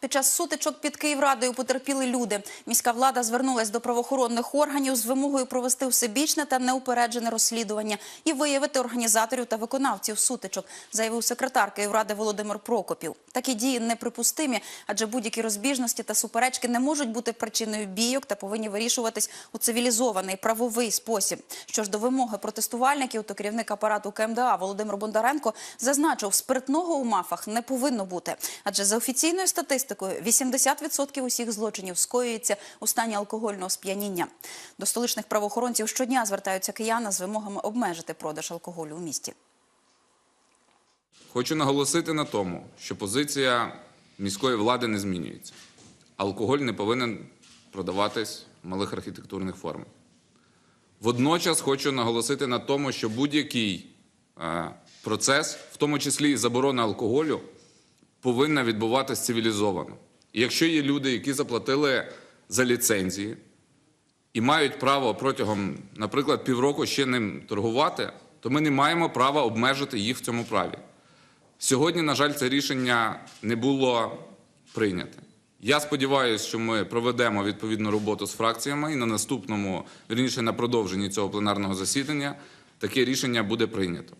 Під час сутичок під Київрадою потерпіли люди. Міська влада звернулась до правоохоронних органів з вимогою провести всебічне та неупереджене розслідування і виявити організаторів та виконавців сутичок, заявив секретар Київради Володимир Прокопів. Такі дії неприпустимі, адже будь-які розбіжності та суперечки не можуть бути причиною бійок та повинні вирішуватись у цивілізований правовий спосіб. Що ж до вимоги протестувальників, то керівник апарату КМДА Володимир Бондаренко зазначив, спиртного у мафах не повинно бути, адже за офіційною статистикою 80% усіх злочинів скоюється у стані алкогольного сп'яніння. До столичних правоохоронців щодня звертаються кияни з вимогами обмежити продаж алкоголю у місті. Хочу наголосити на тому, що позиція міської влади не змінюється. Алкоголь не повинен продаватись в малих архітектурних формах. Водночас хочу наголосити на тому, що будь-який е, процес, в тому числі і заборона алкоголю, повинна відбуватися цивілізовано. І якщо є люди, які заплатили за ліцензії і мають право протягом, наприклад, півроку ще ним торгувати, то ми не маємо права обмежити їх в цьому праві. Сьогодні, на жаль, це рішення не було прийняте. Я сподіваюся, що ми проведемо відповідну роботу з фракціями і на наступному, вірніше на продовженні цього пленарного засідання, таке рішення буде прийнято.